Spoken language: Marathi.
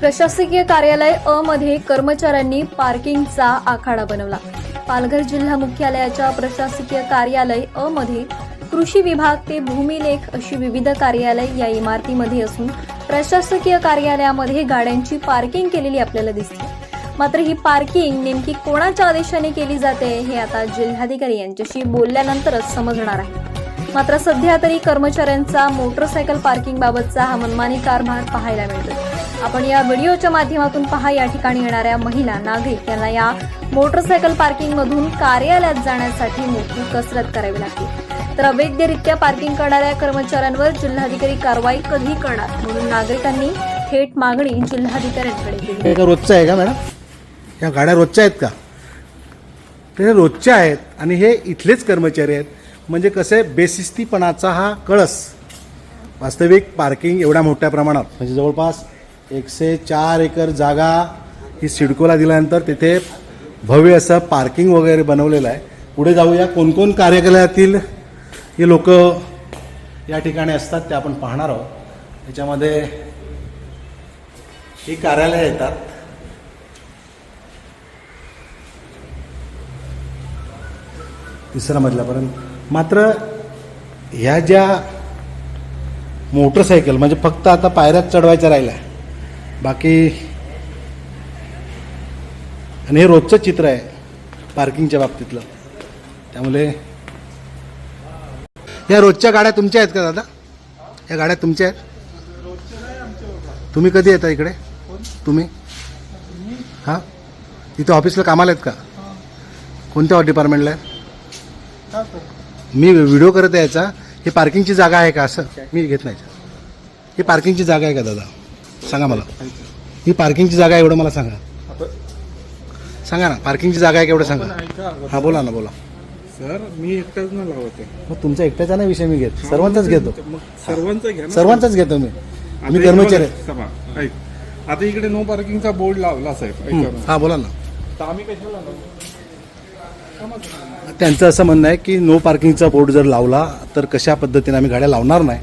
प्रशासकीय कार्यालय अ मध्ये कर्मचाऱ्यांनी पार्किंगचा आखाडा बनवला. पालघर जिल्हा मुख्यालयाच्या प्रशासकीय कार्यालय अ मध्ये कृषी विभाग ते भूमिलेख अशी विविध कार्यालय या इमारतीमध्ये असून प्रशासकीय कार्यालयामध्ये गाड्यांची पार्किंग केलेली आपल्याला दिसते. मात्र ही पार्किंग नेमकी कोणाच्या आदेशाने केली जाते हे आता जिल्हाधिकारी यांच्याशी बोलल्यानंतरच समजणार आहे. मात्र सध्या तरी कर्मचाऱ्यांचा मोटरसायकल पार्किंग बाबतचा हा मनमानी कारभार पाहायला मिळतो आपण या व्हिडिओच्या माध्यमातून पहा या ठिकाणी येणाऱ्या महिला नागरिक यांना या मोटरसायकल पार्किंगमधून कार्यालयात जाण्यासाठी मोठी कसरत करावी लागते. तर अवैधरित्या पार्किंग करणाऱ्या कर्मचाऱ्यांवर जिल्हाधिकारी कारवाई कधी करणार म्हणून नागरिकांनी थेट मागणी जिल्हाधिकाऱ्यांकडे केली. हे का रोजचं आहे का मॅडम? या गाड्या रोजच्या आहेत का? ते रोजच्या आहेत आणि हे इथलेच कर्मचारी आहेत. म्हणजे कसं बेशिस्तीपणाचा हा कळस. वास्तविक पार्किंग एवढ्या मोठ्या प्रमाणात. म्हणजे जवळपास एकशे चार एकर जागा ही सिडकोला दिल्यानंतर तिथे भव्य असं पार्किंग वगैरे बनवलेलं आहे. पुढे जाऊया कोणकोण कार्यालयातील हे लोक या ठिकाणी असतात ते आपण पाहणार आहोत. त्याच्यामध्ये ही कार्यालय येतात. तिसरा मजल्यापर्यंत मात्र ह्या ज्या मोटरसायकल म्हणजे फक्त आता पायऱ्यात चढवायच्या राहिल्या बाकी आणि हे रोजचं चित्र आहे पार्किंगच्या बाबतीतलं. त्यामुळे या रोजच्या गाड्या तुमच्या आहेत का दादा? या गाड्या तुमच्या आहेत? तुम्ही कधी येता इकडे? तुम्ही? हां? इथं ऑफिसला कामाला आहेत का? कोणत्या डिपार्टमेंटला आहे मी व्हिडिओ करत यायचा. हे ही पार्किंगची जागा आहे का असं? मी घेत नाही. ही पार्किंगची जागा आहे का दादा? सांगा मला. ही पार्किंगची जागा आहे एवढं मला सांगा. सांगा ना पार्किंगची जागा आहे का एवढं सांगा. हां बोला ना बोला. सर मी एकटाच ना लावत. आहे मग तुमचा एकट्याचा नाही विषय मी घेत सर्वांचाच घेतो. मग सर्वांचा घ्या ना. सर्वांचाच घेतो मी. आता मी इकडे कर्मचारी आहे. बघा, सभा, ऐक. आता इकडे नो पार्किंगचा बोर्ड लावला साहेब. ऐका ना. हां बोला ना. तर आम्ही कशाला लावू? त्यांचं असं म्हणणं आहे की नो पार्किंगचा बोर्ड जर लावला तर कशा पद्धतीने आम्ही गाड्या लावणार नाही?